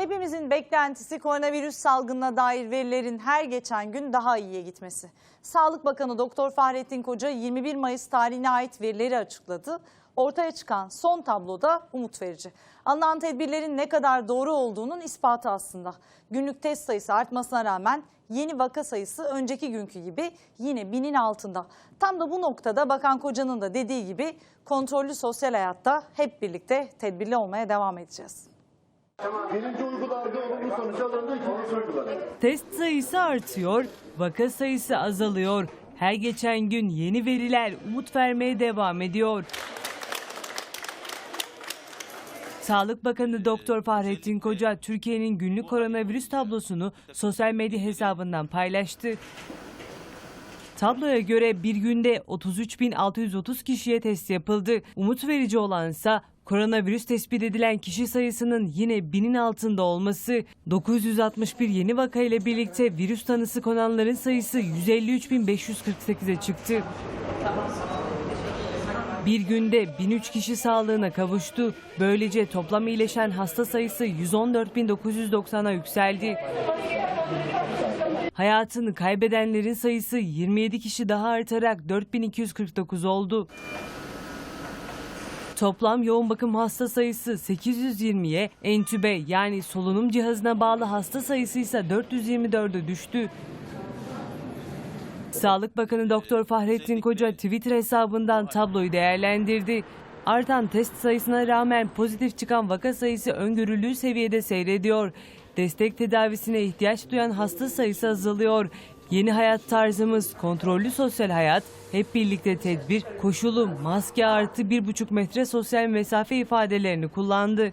Hepimizin beklentisi koronavirüs salgınına dair verilerin her geçen gün daha iyiye gitmesi. Sağlık Bakanı Doktor Fahrettin Koca 21 Mayıs tarihine ait verileri açıkladı. Ortaya çıkan son tabloda umut verici. Alınan tedbirlerin ne kadar doğru olduğunun ispatı aslında. Günlük test sayısı artmasına rağmen yeni vaka sayısı önceki günkü gibi yine binin altında. Tam da bu noktada Bakan Koca'nın da dediği gibi kontrollü sosyal hayatta hep birlikte tedbirli olmaya devam edeceğiz. Birinci uygularda olumlu sonuç alındı, ikincisi uygulanıyor. Test sayısı artıyor, vaka sayısı azalıyor. Her geçen gün yeni veriler umut vermeye devam ediyor. Sağlık Bakanı Doktor Fahrettin Koca Türkiye'nin günlük koronavirüs tablosunu sosyal medya hesabından paylaştı. Tabloya göre bir günde 33.630 kişiye test yapıldı. Umut verici olansa koronavirüs tespit edilen kişi sayısının yine binin altında olması. 961 yeni vaka ile birlikte virüs tanısı konanların sayısı 153.548'e çıktı. Bir günde 1003 kişi sağlığına kavuştu. Böylece toplam iyileşen hasta sayısı 114.990'a yükseldi. Hayatını kaybedenlerin sayısı 27 kişi daha artarak 4249 oldu. Toplam yoğun bakım hasta sayısı 820'ye, entübe yani solunum cihazına bağlı hasta sayısı ise 424'e düştü. Sağlık Bakanı Doktor Fahrettin Koca Twitter hesabından tabloyu değerlendirdi. Artan test sayısına rağmen pozitif çıkan vaka sayısı öngörüldüğü seviyede seyrediyor. Destek tedavisine ihtiyaç duyan hasta sayısı azalıyor. Yeni hayat tarzımız kontrollü sosyal hayat, hep birlikte tedbir, koşulu, maske artı 1,5 metre sosyal mesafe ifadelerini kullandı.